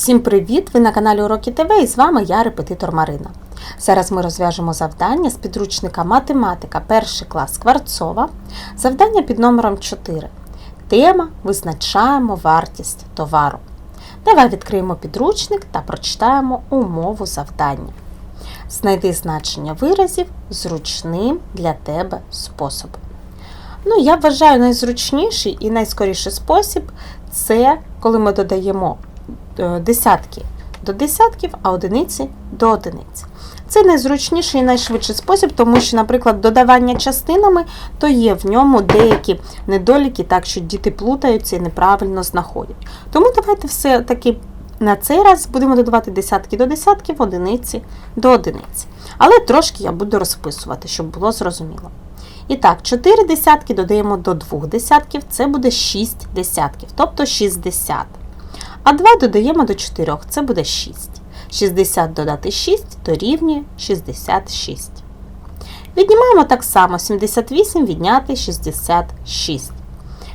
Всім привіт! Ви на каналі Уроки ТВ і з вами я, репетитор Марина. Зараз ми розв'яжемо завдання з підручника Математика, перший клас Кварцова. Завдання під номером 4. Тема Визначаємо вартість товару. Давай відкриємо підручник та прочитаємо умову завдання. Знайди значення виразів зручним для тебе способом. Ну, я вважаю найзручніший і найскоріший спосіб це коли ми додаємо десятки до десятків, а одиниці до одиниць. Це найзручніший і найшвидший спосіб, тому що, наприклад, додавання частинами, то є в ньому деякі недоліки, так що діти плутаються і неправильно знаходять. Тому давайте все-таки на цей раз будемо додавати десятки до десятків, одиниці до одиниці. Але трошки я буду розписувати, щоб було зрозуміло. І так, 4 десятки додаємо до 2 десятків, це буде 6 десятків, тобто 60. А 2 додаємо до 4, це буде 6. 60 додати 6 дорівнює 66. Віднімаємо так само 78 відняти 66.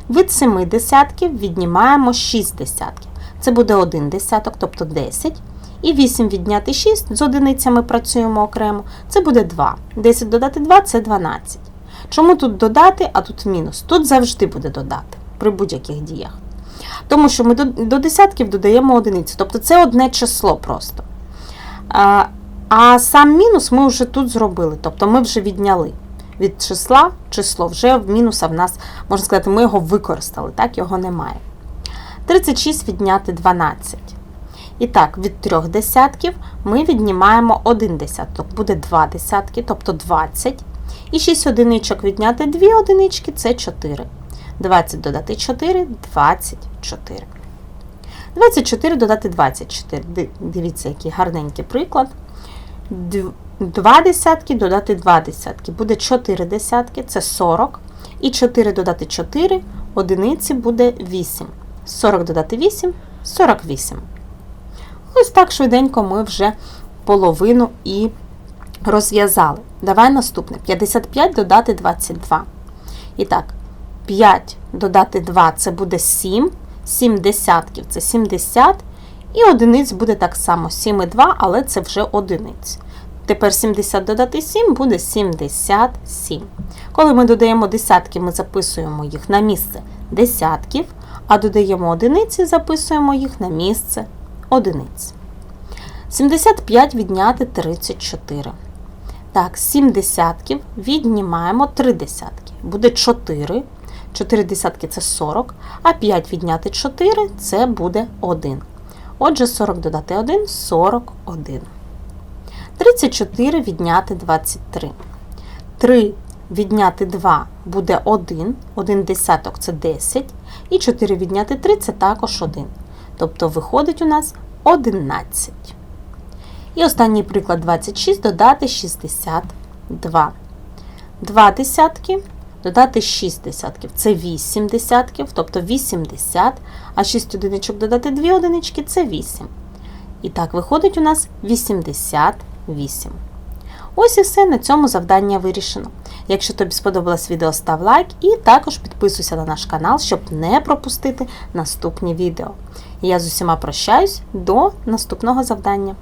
Від 7 десятків віднімаємо 6 десятків. Це буде 1 десяток, тобто 10. І 8 відняти 6 з одиницями працюємо окремо. Це буде 2. 10 додати 2 це 12. Чому тут додати, а тут мінус? Тут завжди буде додати при будь-яких діях. Тому що ми до, десятків додаємо одиниці, тобто це одне число просто. А, сам мінус ми вже тут зробили, тобто ми вже відняли від числа число, вже в мінуса в нас, можна сказати, ми його використали, так, його немає. 36 відняти 12. І так, від трьох десятків ми віднімаємо один десяток, буде 2 десятки, тобто 20. І 6 одиничок відняти 2 одинички це 4. 20 додати 4 24. 24 додати 24. Дивіться, який гарненький приклад. 2 десятки додати 2 десятки. Буде 4 десятки, це 40. І 4 додати 4 одиниці буде 8. 40 додати 8 48. Ось так швиденько ми вже половину і розв'язали. Давай наступне. 55 додати 22. І так, 5 додати 2 це буде 7. 7 десятків це 70. І одиниць буде так само 7 і 2, але це вже одиниць. Тепер 70 додати 7 буде 77. Коли ми додаємо десятки, ми записуємо їх на місце десятків, а додаємо одиниці, записуємо їх на місце одиниць. 75 відняти 34. Так, 7 десятків віднімаємо 3 десятки. Буде 4. 4 десятки це 40, а 5 відняти 4 це буде 1. Отже, 40 додати 1 41. 34 відняти 23. 3 відняти 2 буде 1. 1 десяток це 10. І 4 відняти 3 це також 1. Тобто виходить у нас 11. І останній приклад 26 додати 62. 2 десятки додати 6 десятків. Це 8 десятків, тобто 80, а 6 одиничок додати 2 одинички це 8. І так, виходить у нас 88. Ось і все, на цьому завдання вирішено. Якщо тобі сподобалось відео, став лайк і також підписуйся на наш канал, щоб не пропустити наступні відео. Я з усіма прощаюсь до наступного завдання.